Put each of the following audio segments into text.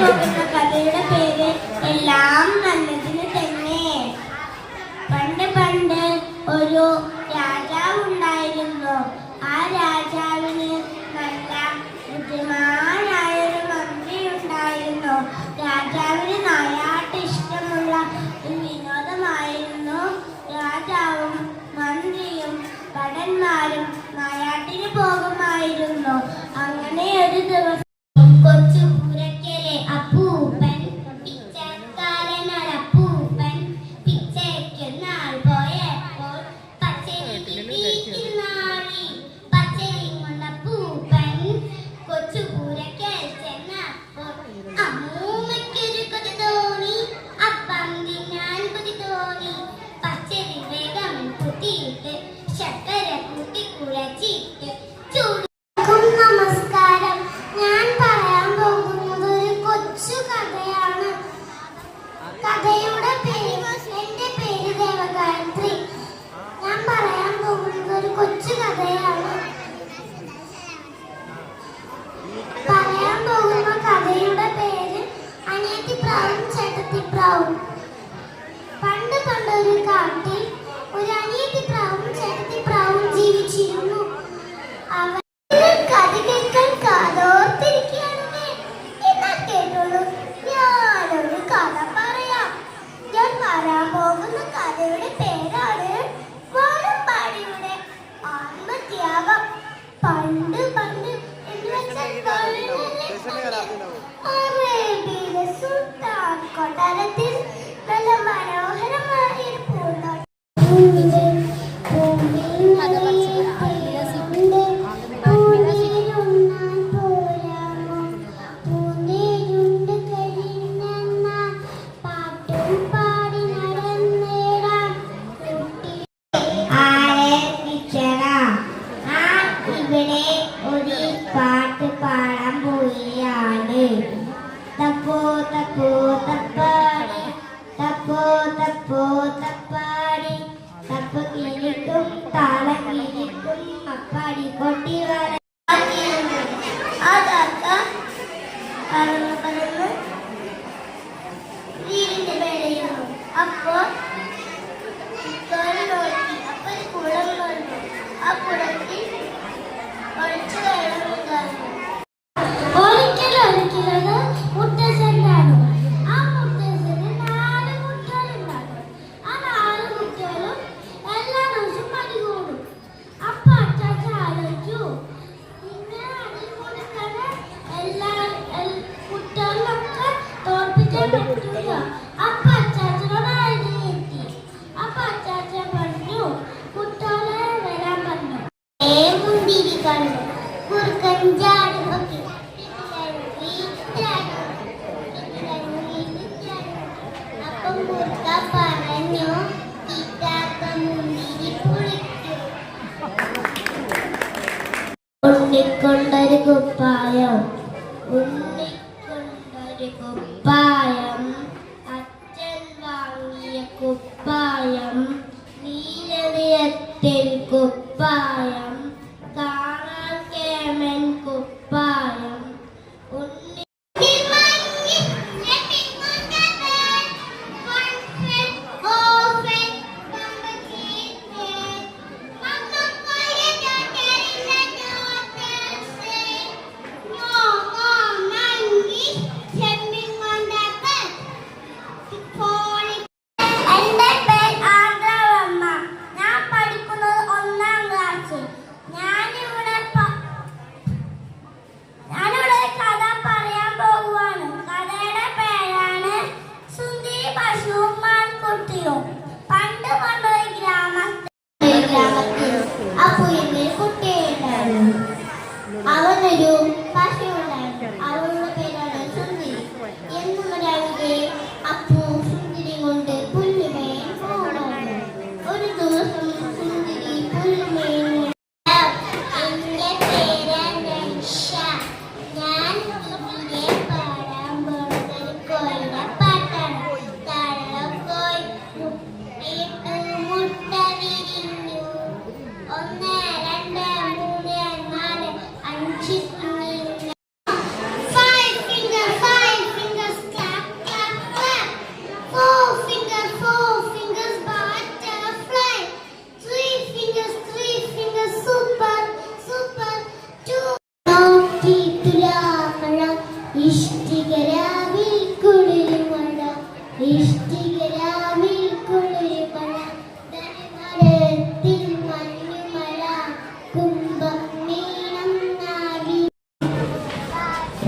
പോകുന്ന കഥയുടെ പേര് എല്ലാം നല്ലതിന് തന്നെ. പണ്ട് പണ്ട് ഒരു രാജാവ് ഉണ്ടായിരുന്നു. ആ രാജാവിന് നല്ല ബുദ്ധിമാനായ ഒരു മന്ത്രി ഉണ്ടായിരുന്നു. രാജാവിന് നായാട്ട് ഇഷ്ടമുള്ള ഒരു വിനോദമായിരുന്നു. രാജാവും മന്ത്രിയും ഭടന്മാരും നായാട്ടിന് പോകുമായിരുന്നു. അങ്ങനെ ഒരു ദിവസം G. പണ്ട് പണ്ട് എന്ന് വെച്ചാൽ അറേബ്യയിലെ സുൽത്താൻ കൊട്ടാരത്തിൽ നല്ല മനോഹരമായിരുന്നു. പറന്ന് വീടിന്റെ മേലെയുന്നു അപ്പോ നോക്കി അപ്പൊ ഒരു കുളം കണ്ടു ആ കുളത്തിൽ ഒഴിച്ചു വെള്ളം ഉണ്ടാകും ഒരിക്കലും ഒരിക്കലും con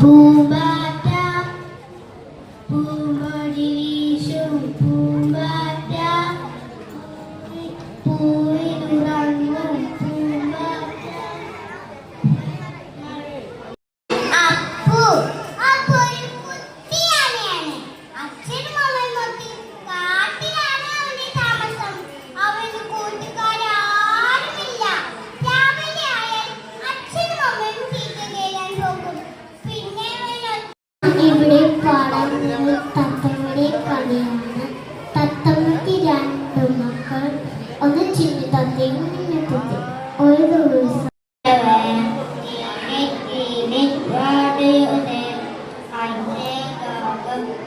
Pumba.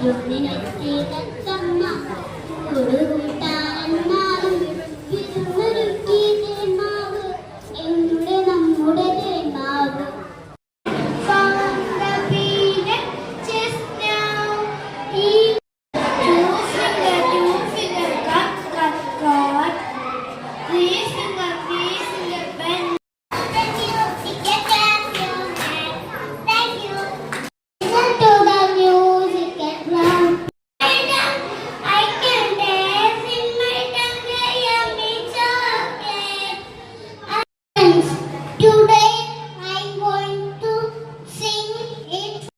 2024年